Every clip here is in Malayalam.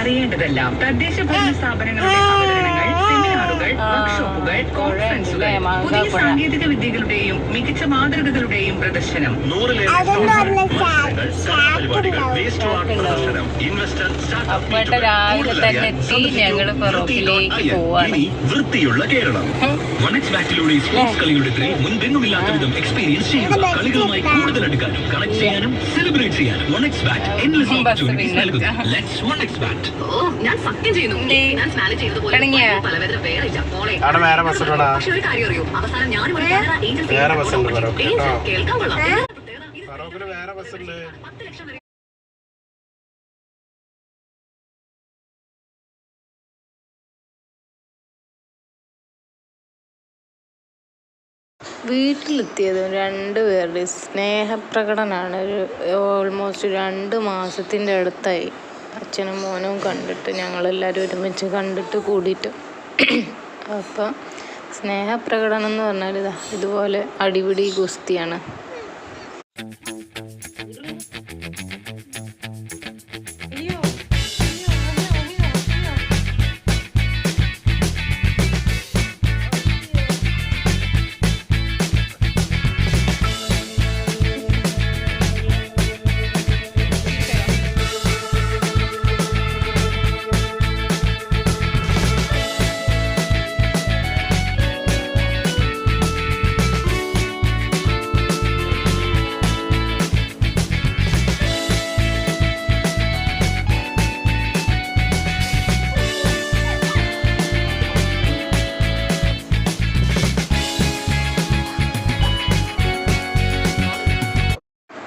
അറിയേണ്ടതെല്ലാം തദ്ദേശ ഭരണ സ്ഥാപനങ്ങളുടെ സെമിനാറുകൾ വർക്ക്ഷോപ്പുകൾ കോൺഫറൻസുകൾ പുതിയ സാങ്കേതിക വിദ്യകളുടെയും മികച്ച മാതൃകകളുടെയും പ്രദർശനം. മീറ്റുകൾ, രാവിലെ തന്നെ എത്തി. സന്ദർശിക്കൂ. ഞങ്ങൾ പോവാണ്. വൃത്തിയുള്ള കേരളം. വണക്സ് ബാറ്റിലൂടെ സ്പോർട്സ് കളിയുടെ ത്രിൽ മുൻപെങ്ങുമില്ലാത്ത വിധം എക്സ്പീരിയൻസ് ചെയ്യുക കളികളുമായി കൂടുതൽ അടുക്കാനും കണക്ട് ചെയ്യാനും സെലിബ്രേറ്റ് ചെയ്യാനും വണക്സ് ബാറ്റ് opportunities പിന്നെ. നൽകുന്നു. ലെറ്റ്സ് വണക്സ് ബാറ്റ് ഓ ഞാൻ സത്യം ചെയ്യുന്നു. ഞാൻ മാനേജ് ചെയ്തതുപോലെ? തലവേദന വേറെ അവിടെ വേറെ ബസ് ഉണ്ടോടാ? വേറെ ബസ് ഉണ്ട് ഫറോക്ക് കേട്ടോ. ഫറോക്കിന് വേറെ ബസ് ഉണ്ട്. പത്ത് ലക്ഷം വരെ. വീട്ടിലെത്തിയത് രണ്ട് പേരുടെ സ്നേഹപ്രകടനമാണ് ഒരു ഓൾമോസ്റ്റ് രണ്ട് മാസത്തിന്റെ അടുത്തായി. അച്ഛനും മോനും കണ്ടിട്ട് ഞങ്ങളെല്ലാവരും ഒരുമിച്ച് കണ്ടിട്ട് കൂടിയിട്ട് അപ്പം സ്നേഹപ്രകടനം എന്ന് പറഞ്ഞാൽ ഇതാ ഇതുപോലെ അടിപിടി ഗുസ്തിയാണ്.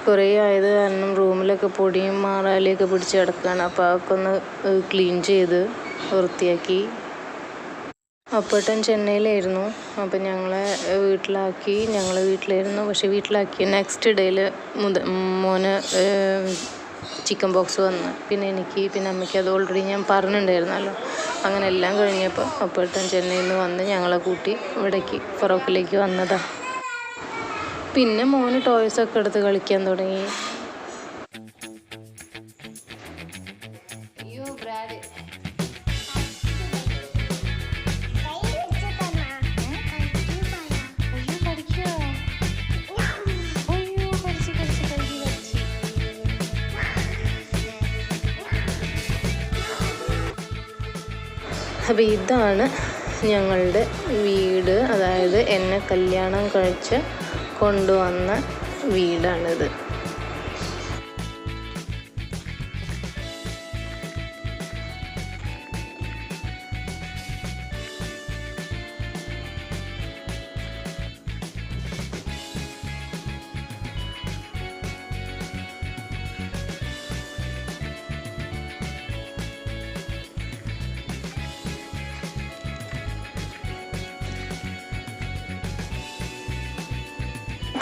കുറേ ആയത് കാരണം റൂമിലൊക്കെ പൊടിയും മാറാലിയൊക്കെ പിടിച്ച് കിടക്കുകയാണ് അപ്പോൾ അതൊക്കെ ഒന്ന് ക്ലീൻ ചെയ്ത് വൃത്തിയാക്കി. അപ്പോട്ടൻ ചെന്നൈയിലായിരുന്നു. അപ്പം ഞങ്ങളെ വീട്ടിലാക്കി. ഞങ്ങൾ വീട്ടിലായിരുന്നു. പക്ഷേ വീട്ടിലാക്കി നെക്സ്റ്റ് ഡേയിൽ മുത മോന് ചിക്കൻ ബോക്സ് വന്ന്. പിന്നെ എനിക്ക് പിന്നെ അമ്മയ്ക്ക് അത് ഓൾറെഡി ഞാൻ പറഞ്ഞിട്ടുണ്ടായിരുന്നല്ലോ. അങ്ങനെ എല്ലാം കഴിഞ്ഞപ്പോൾ അപ്പോഴത്തെ ചെന്നൈയിൽ നിന്ന് വന്ന് ഞങ്ങളെ കൂട്ടി ഇവിടേക്ക് ഫറോക്കിലേക്ക് വന്നതാണ് പിന്നെ മോന് ടോയ്സ് ഒക്കെ എടുത്ത് കളിക്കാൻ തുടങ്ങി. അപ്പോൾ ഇതാണ് ഞങ്ങളുടെ വീട്. അതായത് എന്നെ കല്യാണം കഴിച്ച് കൊണ്ടുവന്ന വീടാണിത്.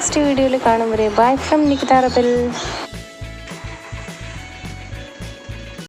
നെക്സ്റ്റ് വീഡിയോയിൽ കാണും വരെ. Bye from നിക്കിതാറബൽ